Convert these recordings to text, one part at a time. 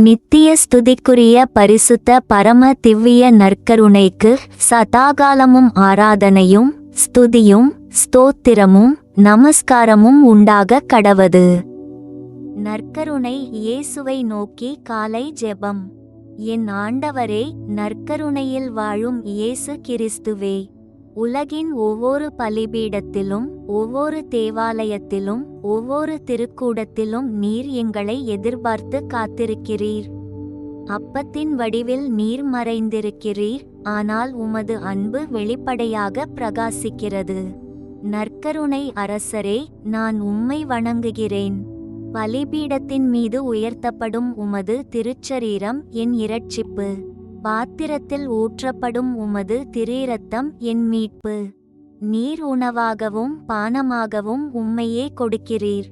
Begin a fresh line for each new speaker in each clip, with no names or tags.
நித்திய ஸ்துதிக்குரிய பரிசுத்த பரம திவ்விய நற்கருணைக்கு சதாகாலமும் ஆராதனையும் ஸ்துதியும் ஸ்தோத்திரமும் நமஸ்காரமும் உண்டாக கடவது. நற்கருணை இயேசுவை நோக்கி காலை ஜெபம். என் ஆண்டவரே நற்கருணையில் வாழும் இயேசு கிறிஸ்துவே. உலகின் ஒவ்வொரு பலிபீடத்திலும் ஒவ்வொரு தேவாலயத்திலும் ஒவ்வொரு திருக்கூடத்திலும் நீர் எங்களை எதிர்பார்த்து காத்திருக்கிறீர். அப்பத்தின் வடிவில் நீர் மறைந்திருக்கிறீர் ஆனால் உமது அன்பு வெளிப்படையாக பிரகாசிக்கிறது. நற்கருணை அரசரே நான் உம்மை வணங்குகிறேன். பலிபீடத்தின் மீது உயர்த்தப்படும் உமது திருச்சரீரம் என் இரட்சிப்பு. பாத்திரத்தில் ஊற்றப்படும் உமது திரீரத்தம் என் மீட்பு. நீர் உணவாகவும் பானமாகவும் உம்மையே கொடுக்கிறீர்.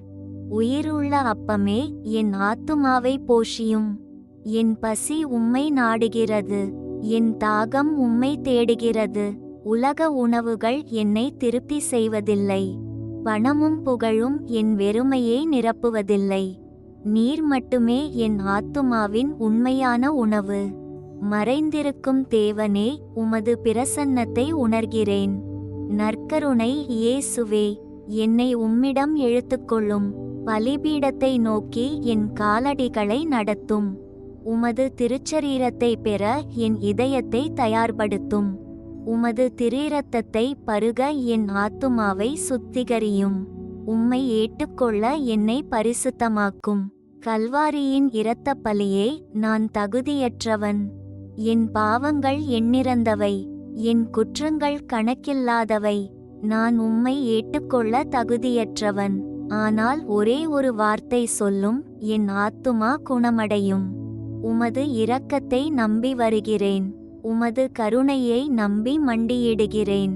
உயிருள்ள அப்பமே என் ஆத்துமாவை போஷியும். என் பசி உம்மை நாடுகிறது. என் தாகம் உம்மை தேடுகிறது. உலக உணவுகள் என்னை திருப்தி செய்வதில்லை. பணமும் புகழும் என் வெறுமையை நிரப்புவதில்லை. நீர் மட்டுமே என் ஆத்துமாவின் உண்மையான உணவு. மறைந்திருக்கும் தேவனே உமது பிரசன்னத்தை உணர்கிறேன். நற்கருணை இயேசுவே என்னை உம்மிடம் இழுத்துக்கொள்ளும் பலிபீடத்தை நோக்கி என் காலடிகளை நடத்தும். உமது திருச்சரீரத்தை பெற என் இதயத்தை தயார்படுத்தும். உமது திரீரத்தத்தை பருக என் ஆத்துமாவை சுத்திகரியும். உம்மை ஏற்றுக்கொள்ள என்னை பரிசுத்தமாக்கும். கல்வாரியின் இரத்த பலியே நான் தகுதியற்றவன். என் பாவங்கள் எண்ணிறந்தவை என் குற்றங்கள் கணக்கில்லாதவை நான் உம்மை ஏற்றுக்கொள்ள தகுதியற்றவன். ஆனால் ஒரே ஒரு வார்த்தை சொல்லும் என் ஆத்துமா குணமடையும். உமது இரக்கத்தை நம்பி வருகிறேன் உமது கருணையை நம்பி மண்டியிடுகிறேன்.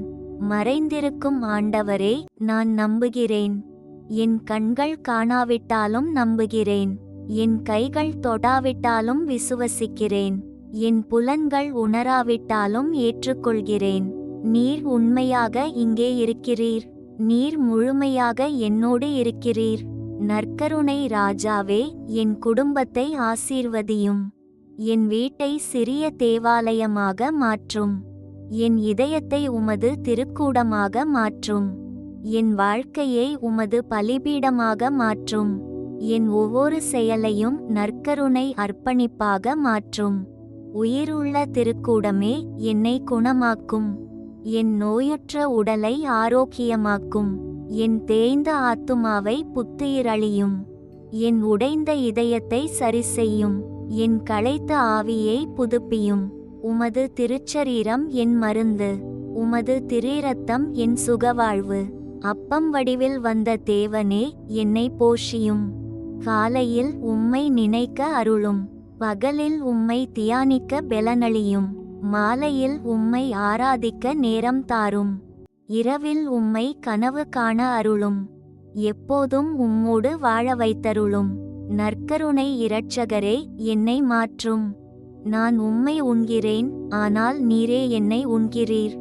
மறைந்திருக்கும் ஆண்டவரே நான் நம்புகிறேன். என் கண்கள் காணாவிட்டாலும் நம்புகிறேன். என் கைகள் தொடாவிட்டாலும் விசுவசிக்கிறேன். என் புலன்கள் உணராவிட்டாலும் ஏற்றுக்கொள்கிறேன். நீர் உண்மையாக இங்கே இருக்கிறீர். நீர் முழுமையாக என்னோடு இருக்கிறீர். நற்கருணை ராஜாவே என் குடும்பத்தை ஆசீர்வதியும். என் வீட்டை சிறிய தேவாலயமாக மாற்றும். என் இதயத்தை உமது திருக்கூடமாக மாற்றும். என் வாழ்க்கையை உமது பலிபீடமாக மாற்றும். என் ஒவ்வொரு செயலையும் நற்கருணை அர்ப்பணிப்பாக மாற்றும். உயிருள்ள திருக்கூடமே என்னை குணமாக்கும். என் நோயுற்ற உடலை ஆரோக்கியமாக்கும். என் தேய்ந்த ஆத்துமாவை புத்துயிரழியும். என் உடைந்த இதயத்தை சரிசெய்யும். என் களைத்த ஆவியை புதுப்பியும். உமது திருச்சரீரம் என் மருந்து. உமது திரீரத்தம் என் சுகவாழ்வு. அப்பம் வடிவில் வந்த தேவனே என்னை போஷியும். காலையில் உம்மை நினைக்க அருளும். பகலில் உம்மை தியானிக்க பெலனளியும். மாலையில் உம்மை ஆராதிக்க நேரம் தாரும். இரவில் உம்மை கனவு காண அருளும். எப்போதும் உம்மோடு வாழ வைத்தருளும். நற்கருணை இரட்சகரே என்னை மாற்றும். நான் உம்மை உண்கிறேன் ஆனால் நீரே என்னை உண்கிறீர்.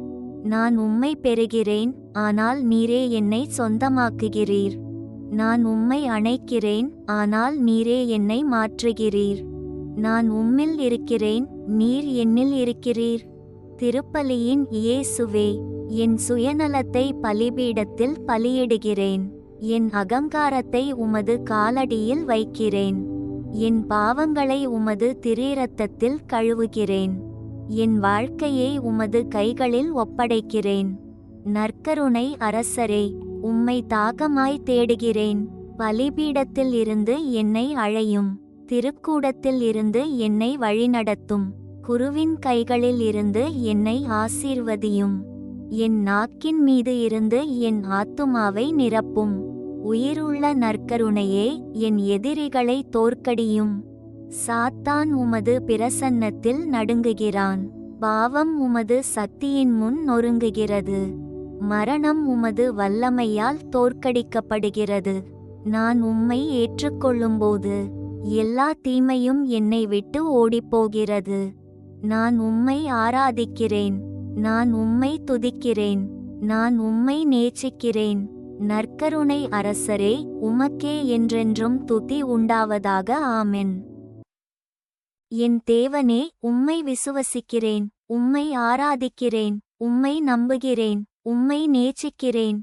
நான் உம்மை பெறுகிறேன் ஆனால் நீரே என்னை சொந்தமாக்குகிறீர். நான் உம்மை அணைக்கிறேன் ஆனால் நீரே என்னை மாற்றுகிறீர். நான் உம்மில் இருக்கிறேன் நீர் என்னில் இருக்கிறீர். திருப்பலியின் இயேசுவே என் சுயநலத்தை பலிபீடத்தில் பலியிடுகிறேன். என் அகங்காரத்தை உமது காலடியில் வைக்கிறேன். என் பாவங்களை உமது திரீரத்தத்தில் கழுவுகிறேன். என் வாழ்க்கையை உமது கைகளில் ஒப்படைக்கிறேன். நற்கருணை அரசரே உம்மை தாகமாய் தேடுகிறேன். பலிபீடத்தில் இருந்து என்னை அழையும். திருக்கூடத்தில் இருந்து என்னை வழிநடத்தும். குருவின் கைகளில் இருந்து என்னை ஆசீர்வதியும். என் நாக்கின் மீது இருந்து என் ஆத்துமாவை நிரப்பும். உயிருள்ள நற்கருணையே என் எதிரிகளை தோற்கடியும். சாத்தான் உமது பிரசன்னத்தில் நடுங்குகிறான். பாவம் உமது சக்தியின் முன் நொறுங்குகிறது. மரணம் உமது வல்லமையால் தோற்கடிக்கப்படுகிறது. நான் உம்மை ஏற்றுக்கொள்ளும்போது எல்லா தீமையும் என்னை விட்டு ஓடிப்போகிறது. நான் உம்மை ஆராதிக்கிறேன். நான் உம்மை துதிக்கிறேன். நான் உம்மை நேசிக்கிறேன். நற்கருணை அரசரே உமக்கே என்றென்றும் துதி உண்டாவதாக. ஆமென். என் தேவனே உம்மை விசுவசிக்கிறேன். உம்மை ஆராதிக்கிறேன். உம்மை நம்புகிறேன். உம்மை நேசிக்கிறேன்.